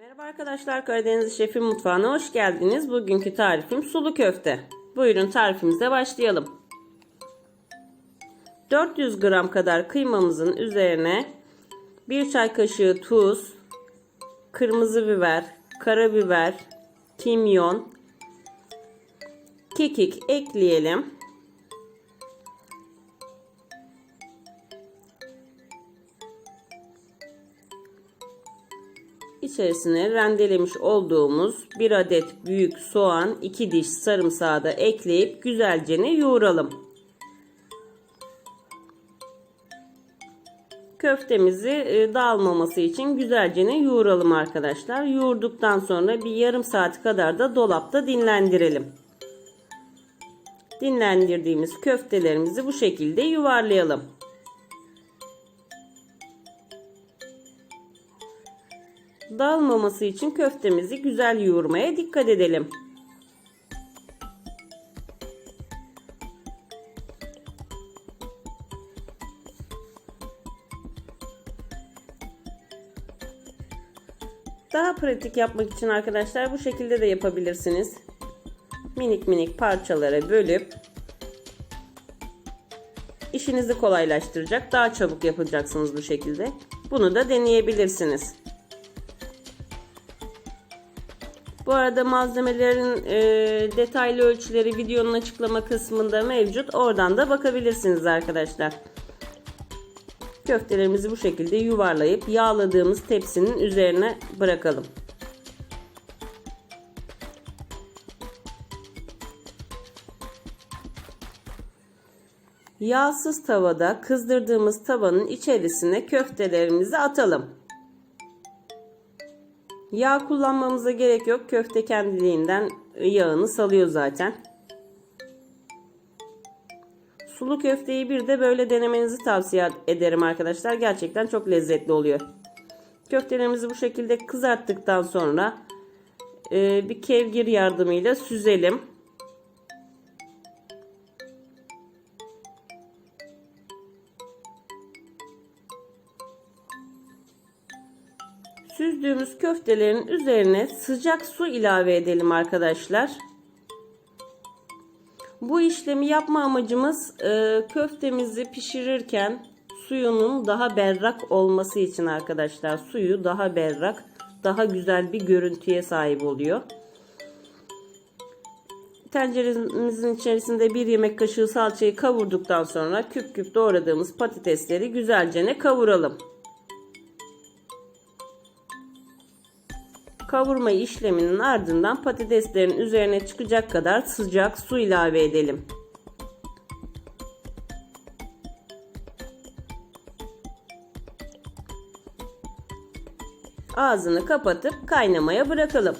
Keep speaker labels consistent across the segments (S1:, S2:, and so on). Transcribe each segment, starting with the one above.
S1: Merhaba arkadaşlar Karadeniz Şefim Mutfağı'na hoş geldiniz. Bugünkü tarifim sulu köfte. Buyurun tarifimize başlayalım. 400 gram kadar kıymamızın üzerine 1 çay kaşığı tuz, kırmızı biber, karabiber, kimyon, kekik ekleyelim. İçerisine rendelemiş olduğumuz bir adet büyük soğan, 2 diş sarımsağı da ekleyip güzelce yoğuralım. Köftemizi e, dağılmaması için güzelce yoğuralım arkadaşlar. Yoğurduktan sonra bir yarım saat kadar da dolapta dinlendirelim. Dinlendirdiğimiz köftelerimizi bu şekilde yuvarlayalım. Dağılmaması için köftemizi güzel yoğurmaya dikkat edelim. Daha pratik yapmak için arkadaşlar bu şekilde de yapabilirsiniz. Minik minik parçalara bölüp işinizi kolaylaştıracak. Daha çabuk yapacaksınız bu şekilde. Bunu da deneyebilirsiniz. Bu arada malzemelerin e, detaylı ölçüleri videonun açıklama kısmında mevcut. Oradan da bakabilirsiniz arkadaşlar. Köftelerimizi bu şekilde yuvarlayıp yağladığımız tepsinin üzerine bırakalım. Yağsız tavada kızdırdığımız tavanın içerisine köftelerimizi atalım. Yağ kullanmamıza gerek yok. Köfte kendiliğinden yağını salıyor zaten. Sulu köfteyi bir de böyle denemenizi tavsiye ederim arkadaşlar. Gerçekten çok lezzetli oluyor. Köftelerimizi bu şekilde kızarttıktan sonra e, bir kevgir yardımıyla süzelim. Süzdüğümüz köftelerin üzerine sıcak su ilave edelim arkadaşlar. Bu işlemi yapma amacımız e, köftemizi pişirirken suyunun daha berrak olması için arkadaşlar. Suyu daha berrak, daha güzel bir görüntüye sahip oluyor. Tenceremizin içerisinde bir yemek kaşığı salçayı kavurduktan sonra küp küp doğradığımız patatesleri güzelce kavuralım. Kavurma işleminin ardından patateslerin üzerine çıkacak kadar sıcak su ilave edelim. Ağzını kapatıp kaynamaya bırakalım.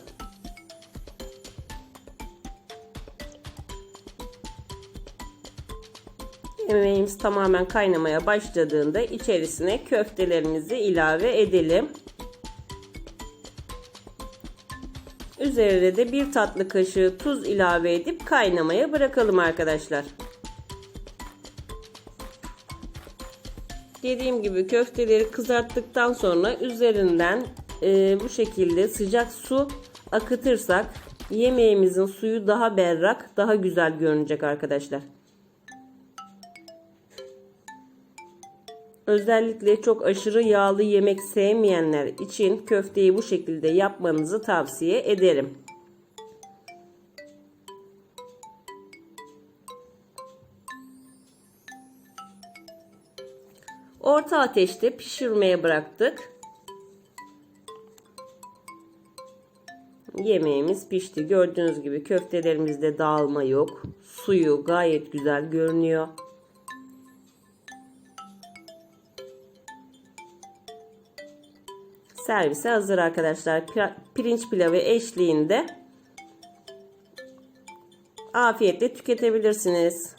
S1: Yemeğimiz tamamen kaynamaya başladığında içerisine köftelerimizi ilave edelim. Üzerine de bir tatlı kaşığı tuz ilave edip kaynamaya bırakalım arkadaşlar. Dediğim gibi köfteleri kızarttıktan sonra üzerinden e, bu şekilde sıcak su akıtırsak yemeğimizin suyu daha berrak, daha güzel görünecek arkadaşlar. Özellikle çok aşırı yağlı yemek sevmeyenler için köfteyi bu şekilde yapmanızı tavsiye ederim. Orta ateşte pişirmeye bıraktık. Yemeğimiz pişti. Gördüğünüz gibi köftelerimizde dağılma yok. Suyu gayet güzel görünüyor. Servise hazır arkadaşlar. Pirinç pilavı eşliğinde afiyetle tüketebilirsiniz.